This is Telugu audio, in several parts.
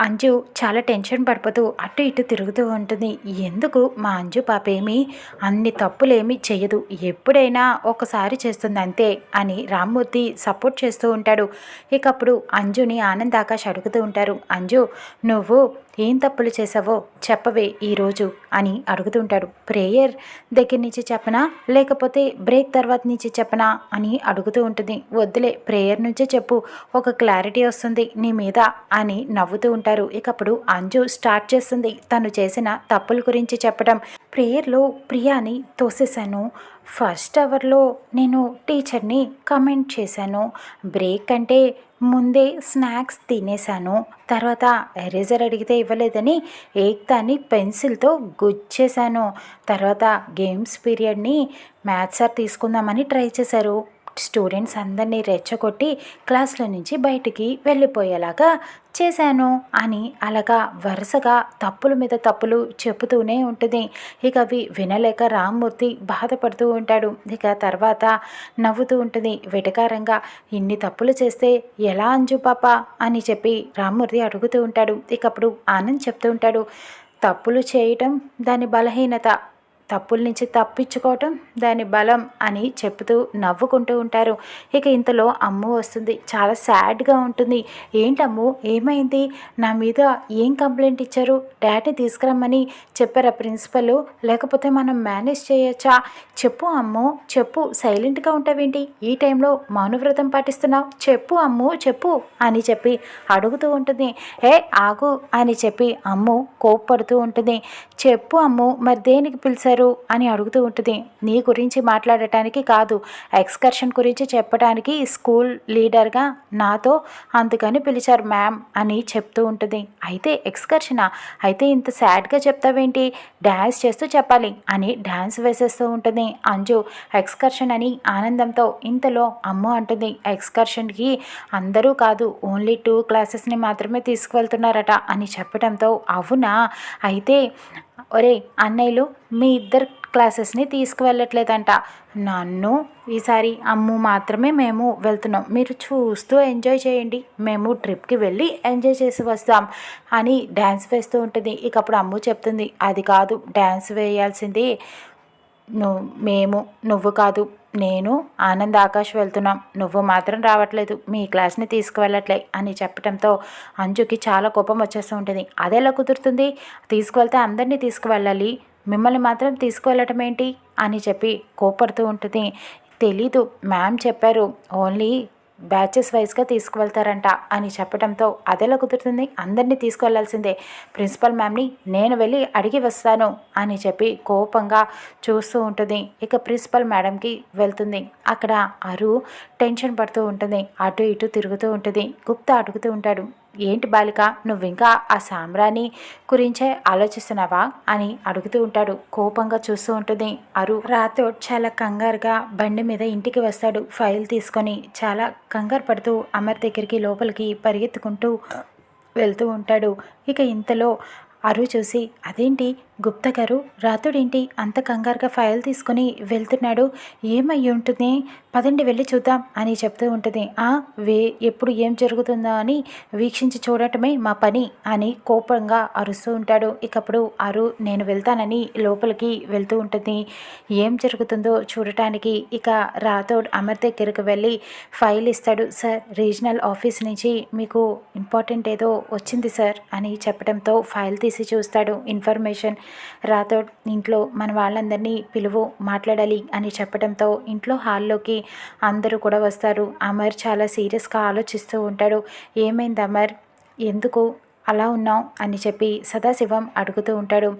అంజు చాలా టెన్షన్ పడిపోతూ అటు ఇటు తిరుగుతూ ఉంటుంది. ఎందుకు? మా అంజు పాపేమి అన్ని తప్పులేమీ చేయదు ఎప్పుడైనా ఒకసారి చేస్తుంది అంతే అని రామ్మూర్తి సపోర్ట్ చేస్తూ ఉంటాడు. ఇక అప్పుడు అంజుని ఆనంద్ ఆకాష్ అడుగుతూ ఉంటారు. అంజు నువ్వు ఏం తప్పులు చేసావో చెప్పవే ఈరోజు అని అడుగుతుంటాడు ప్రేయర్ దగ్గర నుంచి చెప్పనా? లేకపోతే బ్రేక్ తర్వాత నుంచి చెప్పనా? అని అడుగుతూ ఉంటుంది. వద్దులే ప్రేయర్ నుంచే చెప్పు. ఒక క్లారిటీ వస్తుంది నీ మీద అని నవ్వుతూ ఉంటారు ఇకప్పుడు అంజు స్టార్ట్ చేస్తుంది తను చేసిన తప్పుల గురించి చెప్పడం. ప్రేయర్లో ప్రియాని తోసేశాను. ఫస్ట్ అవర్లో నేను టీచర్ని కమెంట్ చేశాను. బ్రేక్ అంటే ముందే స్నాక్స్ తినేశాను. తర్వాత ఎరేజర్ అడిగితే ఇవ్వలేదని ఏక్తాని పెన్సిల్తో గుచ్చేశాను. తర్వాత గేమ్స్ పీరియడ్ని మ్యాథ్స్ సార్ తీసుకుందామని ట్రై చేశారు. స్టూడెంట్స్ అందరినీ రెచ్చగొట్టి క్లాస్లో నుంచి బయటికి వెళ్ళిపోయేలాగా చేశాను అని అలాగా వరుసగా తప్పుల మీద తప్పులు చెబుతూనే ఉంటుంది. ఇక అవి వినలేక రామ్మూర్తి బాధపడుతూ ఉంటాడు. ఇక తర్వాత నవ్వుతూ ఉంటుంది. వెటకారంగా ఇన్ని తప్పులు చేస్తే ఎలా అంజు పాప? అని చెప్పి రామ్మూర్తి అడుగుతూ ఉంటాడు. ఇక అప్పుడు ఆనంద్ చెప్తూ ఉంటాడు తప్పులు చేయటం దాని బలహీనత. తప్పుల నుంచి తప్పించుకోవటం దాని బలం అని చెప్తూ నవ్వుకుంటూ ఉంటారు. ఇక ఇంతలో అమ్ము వస్తుంది. చాలా సాడ్గా ఉంటుంది. ఏంటమ్ము ఏమైంది? నా మీద ఏం కంప్లైంట్ ఇచ్చారు? డాడీ తీసుకురమ్మని చెప్పారా ప్రిన్సిపల్? లేకపోతే మనం మేనేజ్ చేయొచ్చా? చెప్పు అమ్ము చెప్పు. సైలెంట్గా ఉంటావేంటి? ఈ టైంలో మౌనవ్రతం పాటిస్తున్నావు? చెప్పు అమ్ము చెప్పు అని చెప్పి అడుగుతూ ఉంటుంది. ఏ ఆగు అని చెప్పి అమ్ము కోప్పడుతూ ఉంటుంది. చెప్పు అమ్ము మరి దేనికి పిలిచారు? చేశారు అని అడుగుతూ ఉంటుంది. నీ గురించి మాట్లాడటానికి కాదు ఎక్స్కర్షన్ గురించి చెప్పడానికి స్కూల్ లీడర్గా నాతో అందుకని పిలిచారు మ్యామ్ అని చెప్తూ ఉంటుంది. అయితే ఎక్స్కర్షనా? అయితే ఇంత సాడ్గా చెప్తావేంటి? డ్యాన్స్ చేస్తూ చెప్పాలి అని డ్యాన్స్ వేసేస్తూ ఉంటుంది. అంజు ఎక్స్కర్షన్ అని ఆనందంతో ఇంతలో అమ్మ అంటుంది. ఎక్స్కర్షన్కి అందరూ కాదు ఓన్లీ టూ క్లాసెస్ని మాత్రమే తీసుకువెళ్తున్నారట అని చెప్పడంతో అవునా? అయితే ఒరే అన్నయ్యలు మీ ఇద్దరు క్లాసెస్ని తీసుకువెళ్ళట్లేదంట. నన్ను ఈసారి అమ్ము మాత్రమే మేము వెళ్తున్నాం. మీరు చూస్తూ ఎంజాయ్ చేయండి. మేము ట్రిప్కి వెళ్ళి ఎంజాయ్ చేసి వస్తాం అని డ్యాన్స్ వేస్తూ ఉంటుంది. ఇకప్పుడు అమ్ము చెప్తుంది. అది కాదు డ్యాన్స్ వేయాల్సింది నువ్వు మేము నువ్వు కాదు నేను ఆనంద్ ఆకాష్ వెళ్తున్నాం. నువ్వు మాత్రం రావట్లేదు. మీ క్లాస్ని తీసుకువెళ్ళట్లే అని చెప్పడంతో అంజుకి చాలా కోపం వచ్చేస్తూ ఉంటుంది. అదెలా కుదురుతుంది? తీసుకువెళ్తే అందరినీ తీసుకువెళ్ళాలి. మిమ్మల్ని మాత్రం తీసుకువెళ్ళటం ఏంటి? అని చెప్పి కోపడుతూ ఉంటుంది. తెలీదు. మ్యామ్ చెప్పారు. ఓన్లీ బ్యాచెస్ వైజ్గా తీసుకువెళ్తారంట అని చెప్పడంతో అదెలా కుదురుతుంది. అందరినీ తీసుకువెళ్ళాల్సిందే. ప్రిన్సిపల్ మ్యామ్ని నేను వెళ్ళి అడిగి వస్తాను అని చెప్పి కోపంగా చూస్తూ ఉంటుంది. ఇక ప్రిన్సిపల్ మేడంకి వెళ్తుంది. అక్కడ అరు టెన్షన్ పడుతూ ఉంటుంది. అటు ఇటు తిరుగుతూ ఉంటుంది. గుప్తా అడుగుతూ ఉంటాడు. ఏంటి బాలిక నువ్వింకా ఆ సామ్రాణి గురించే ఆలోచిస్తున్నావా? అని అడుగుతూ ఉంటాడు. కోపంగా చూస్తూ ఉంటుంది అరు. రాతో చాలా కంగారుగా బండి మీద ఇంటికి వస్తాడు. ఫైల్ తీసుకొని చాలా కంగారు పడుతూ అమర్ దగ్గరికి లోపలికి పరిగెత్తుకుంటూ వెళ్తూ ఉంటాడు. ఇక ఇంతలో అరు చూసి అదేంటి? గుప్తగారు రాతుడేంటి అంత కంగారుగా ఫైల్ తీసుకుని వెళ్తున్నాడు? ఏమై ఉంటుంది? పదండి వెళ్ళి చూద్దాం అని చెప్తూ ఉంటుంది. ఆ వే ఎప్పుడు ఏం జరుగుతుందో అని వీక్షించి చూడటమే మా పని అని కోపంగా అరుస్తూ ఉంటాడు. ఇకప్పుడు అరు నేను వెళ్తానని లోపలికి వెళ్తూ ఉంటుంది. ఏం జరుగుతుందో చూడటానికి ఇక రాథోడ్ అమర్ దగ్గరికి వెళ్ళి ఫైల్ ఇస్తాడు. సార్ రీజనల్ ఆఫీస్ నుంచి మీకు ఇంపార్టెంట్ ఏదో వచ్చింది సార్ అని చెప్పడంతో ఫైల్ తీసి చూస్తాడు. ఇన్ఫర్మేషన్ రాథోడ్ ఇంట్లో మన వాళ్ళందరినీ పిలువు మాట్లాడాలి అని చెప్పడంతో ఇంట్లో హాల్లోకి అందరూ కూడా వస్తారు. అమర్ చాలా సీరియస్గా ఆలోచిస్తూ ఉంటాడు. ఏమైంది అమర్? ఎందుకు అలా ఉన్నావు? అని చెప్పి సదాశివం అడుగుతూ ఉంటాడు.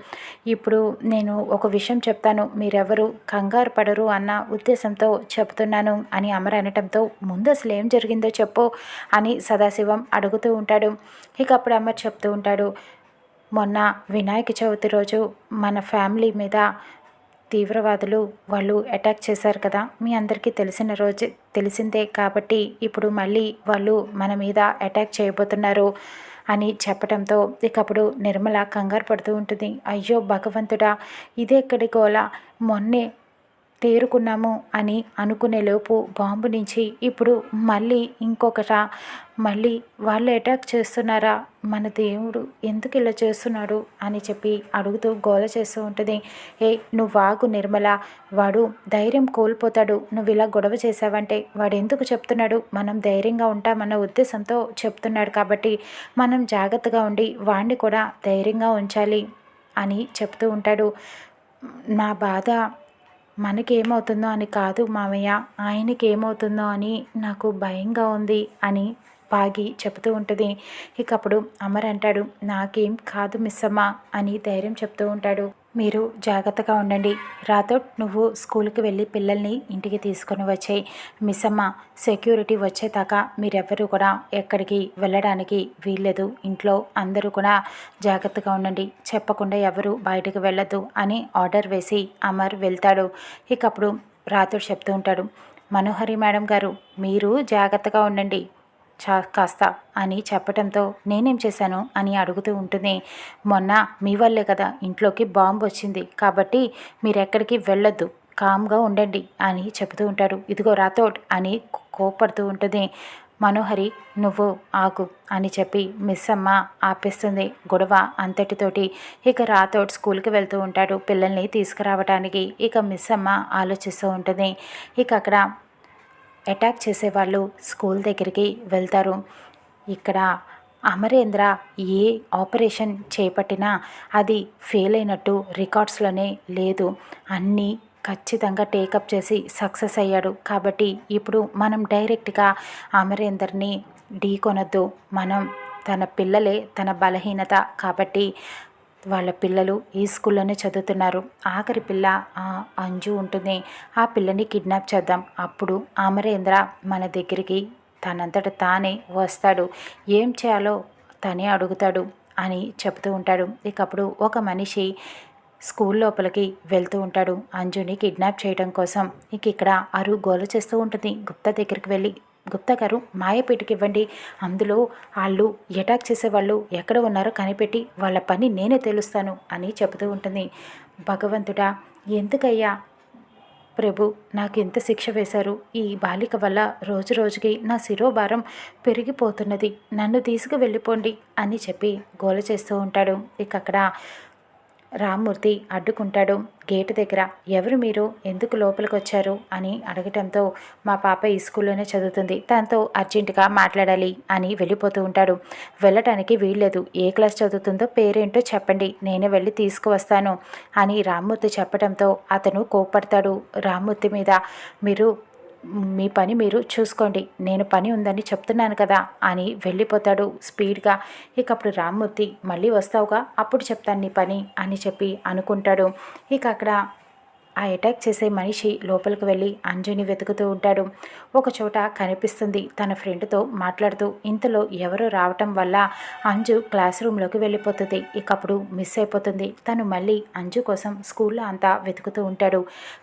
ఇప్పుడు నేను ఒక విషయం చెప్తాను. మీరెవరు? కంగారు పడరు అన్న ఉద్దేశంతో చెప్తున్నాను అని అమర్ అనటంతో ముందు అసలు ఏం జరిగిందో చెప్పు అని సదాశివం అడుగుతూ ఉంటాడు. ఇక అప్పుడు అమర్ చెప్తూ ఉంటాడు. మొన్న వినాయక చవితి రోజు మన ఫ్యామిలీ మీద తీవ్రవాదులు వాళ్ళు అటాక్ చేశారు కదా. మీ అందరికీ తెలిసిన రోజు తెలిసిందే కాబట్టి ఇప్పుడు మళ్ళీ వాళ్ళు మన మీద అటాక్ చేయబోతున్నారు అని చెప్పడంతో ఇకప్పుడు నిర్మల కంగారు పడుతూ ఉంటుంది. అయ్యో భగవంతుడా ఇదే ఎక్కడి గోల. మొన్నే తేరుకున్నాము అని అనుకునేలోపు బాంబు నుంచి ఇప్పుడు మళ్ళీ ఇంకొకట. మళ్ళీ వాళ్ళు అటాక్ చేస్తున్నారా? మన దేవుడు ఎందుకు ఇలా చేస్తున్నాడు? అని చెప్పి అడుగుతూ గోల చేస్తూ ఉంటుంది. ఏ నువ్వు వాగు నిర్మల. వాడు ధైర్యం కోల్పోతాడు. నువ్వు ఇలా గొడవ చేసావంటే వాడు ఎందుకు చెప్తున్నాడు? మనం ధైర్యంగా ఉంటామన్న ఉద్దేశంతో చెప్తున్నాడు కాబట్టి మనం జాగ్రత్తగా ఉండి వాడిని కూడా ధైర్యంగా ఉంచాలి అని చెప్తూ ఉంటాడు. నా బాధ మనకేమవుతుందో అని కాదు మామయ్య. ఆయనకి ఏమవుతుందో అని నాకు భయంగా ఉంది అని పాగి చెబుతూ ఉంటుంది. ఇకప్పుడు అమర్ అంటాడు నాకేం కాదు మిస్సమ్మ అని ధైర్యం చెప్తూ ఉంటాడు. మీరు జాగ్రత్తగా ఉండండి. రాథోడ్ నువ్వు స్కూల్కి వెళ్ళి పిల్లల్ని ఇంటికి తీసుకొని వచ్చాయి. మిస్సమ్మ సెక్యూరిటీ వచ్చేదాకా మీరెవ్వరూ కూడా ఎక్కడికి వెళ్ళడానికి వీల్లేదు. ఇంట్లో అందరూ కూడా జాగ్రత్తగా ఉండండి. చెప్పకుండా ఎవరు బయటకు వెళ్ళద్దు అని ఆర్డర్ వేసి అమర్ వెళ్తాడు. ఇకప్పుడు రాథోడ్ చెప్తూ ఉంటాడు. మనోహరి మేడం గారు మీరు జాగ్రత్తగా ఉండండి. చా కాస్త అని చెప్పడంతో నేనేం చేశాను అని అడుగుతూ ఉంటుంది. మొన్న మీ వల్లే కదా ఇంట్లోకి బాంబు వచ్చింది. కాబట్టి మీరు ఎక్కడికి వెళ్ళొద్దు. కామ్గా ఉండండి అని చెబుతూ ఉంటాడు. ఇదిగో రాథోడ్ అని కోపడుతూ ఉంటుంది. మనోహరి నువ్వు ఆగు అని చెప్పి మిస్ అమ్మ ఆపేస్తుంది. గొడవ అంతటితోటి ఇక రాథోడ్ స్కూల్కి వెళ్తూ ఉంటాడు. పిల్లల్ని తీసుకురావడానికి ఇక మిస్ అమ్మ ఆలోచిస్తూ ఉంటుంది. ఇక అక్కడ అటాక్ చేసేవాళ్ళు స్కూల్ దగ్గరికి వెళ్తారు. ఇక్కడ అమరేంద్ర ఏ ఆపరేషన్ చేపట్టినా అది ఫెయిల్ అయినట్టు రికార్డ్స్లోనే లేదు. అన్నీ ఖచ్చితంగా టేకప్ చేసి సక్సెస్ అయ్యాడు. కాబట్టి ఇప్పుడు మనం డైరెక్ట్గా అమరేందర్ని ఢీకొనొద్దు. మనం తన పిల్లలే తన బలహీనత కాబట్టి వాళ్ళ పిల్లలు ఈ స్కూల్లోనే చదువుతున్నారు. ఆఖరి పిల్ల అంజు ఉంటుంది. ఆ పిల్లని కిడ్నాప్ చేద్దాం. అప్పుడు అమరేంద్ర మన దగ్గరికి తనంతట తానే వస్తాడు. ఏం చేయాలో తనే అడుగుతాడు అని చెబుతూ ఉంటాడు. ఇకప్పుడు ఒక మనిషి స్కూల్ లోపలికి వెళ్తూ ఉంటాడు. అంజుని కిడ్నాప్ చేయడం కోసం. ఇక ఇక్కడ అరు గోలు చేస్తూ ఉంటుంది. గుప్తా దగ్గరికి వెళ్ళి గుప్తా గారు మాయపేటకి ఇవ్వండి అందులో వాళ్ళు అటాక్ చేసేవాళ్ళు ఎక్కడ ఉన్నారో కనిపెట్టి వాళ్ళ పని నేనే తెలుస్తాను అని చెబుతూ ఉంటుంది. భగవంతుడా ఎందుకయ్యా ప్రభు నాకు ఎంత శిక్ష వేశారు. ఈ బాలిక వల్ల రోజు రోజుకి నా శిరోభారం పెరిగిపోతున్నది. నన్ను తీసుకు వెళ్ళిపోండి అని చెప్పి గోల చేస్తూ ఉంటాడు. ఇక అక్కడ రామ్మూర్తి అడ్డుకుంటాడు. గేటు దగ్గర ఎవరు మీరు? ఎందుకు లోపలికి వచ్చారు అని అడగటంతో మా పాప ఈ స్కూల్లోనే చదువుతుంది. దాంతో అర్జెంటుగా మాట్లాడాలి అని వెళ్ళిపోతూ ఉంటాడు. వెళ్ళటానికి వీల్లేదు. ఏ క్లాస్ చదువుతుందో పేరేంటో చెప్పండి. నేనే వెళ్ళి తీసుకువస్తాను అని రామ్మూర్తి చెప్పడంతో అతను కోప్పడతాడు. రామ్మూర్తి మీద మీరు మీ పని మీరు చూసుకోండి. నేను పని ఉందని చెప్తున్నాను కదా అని వెళ్ళిపోతాడు స్పీడ్గా. ఇక అప్పుడు రామ్మూర్తి మళ్ళీ వస్తావుగా? అప్పుడు చెప్తాను నీ పని అని చెప్పి అనుకుంటాడు. ఇక అక్కడ ఆ అటాక్ చేసే మనిషి లోపలికి వెళ్ళి అంజుని వెతుకుతూ ఉంటాడు. ఒక చోట కనిపిస్తుంది తన ఫ్రెండ్తో మాట్లాడుతూ ఇంతలో ఎవరో రావటం వల్ల అంజు క్లాస్ రూమ్లోకి వెళ్ళిపోతుంది. ఇకప్పుడు మిస్ అయిపోతుంది. తను మళ్ళీ అంజు కోసం స్కూల్లో అంతా వెతుకుతూ ఉంటాడు.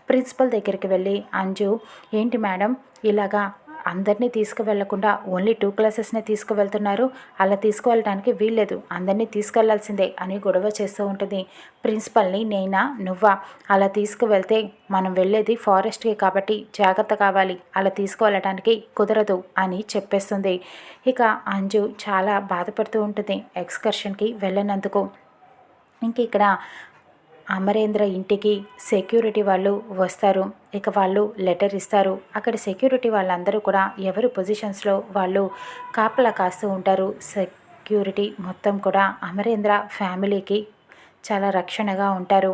ప్రిన్సిపల్ దగ్గరికి వెళ్ళి అంజు ఏంటి మేడం? ఇలాగా అందరినీ తీసుకువెళ్ళకుండా ఓన్లీ టూ క్లాసెస్నే తీసుకువెళ్తున్నారు. అలా తీసుకువెళ్ళడానికి వీల్లేదు. అందరినీ తీసుకెళ్ళాల్సిందే అని గొడవ చేస్తూ ఉంటుంది. ప్రిన్సిపల్ని నేనా? నువ్వా? అలా తీసుకువెళ్తే మనం వెళ్ళేది ఫారెస్ట్కి కాబట్టి జాగ్రత్త కావాలి. అలా తీసుకువెళ్ళడానికి కుదరదు అని చెప్పేస్తుంది. ఇక అంజు చాలా బాధపడుతూ ఉంటుంది ఎక్స్కర్షన్కి వెళ్ళినందుకు. ఇంక ఇక్కడ అమరేంద్ర ఇంటికి సెక్యూరిటీ వాళ్ళు వస్తారు. ఇక వాళ్ళు లెటర్ ఇస్తారు. అక్కడ సెక్యూరిటీ వాళ్ళందరూ కూడా ఎవరి పొజిషన్స్లో వాళ్ళు కాపలా కాస్తూ ఉంటారు. సెక్యూరిటీ మొత్తం కూడా అమరేంద్ర ఫ్యామిలీకి చాలా రక్షణగా ఉంటారు.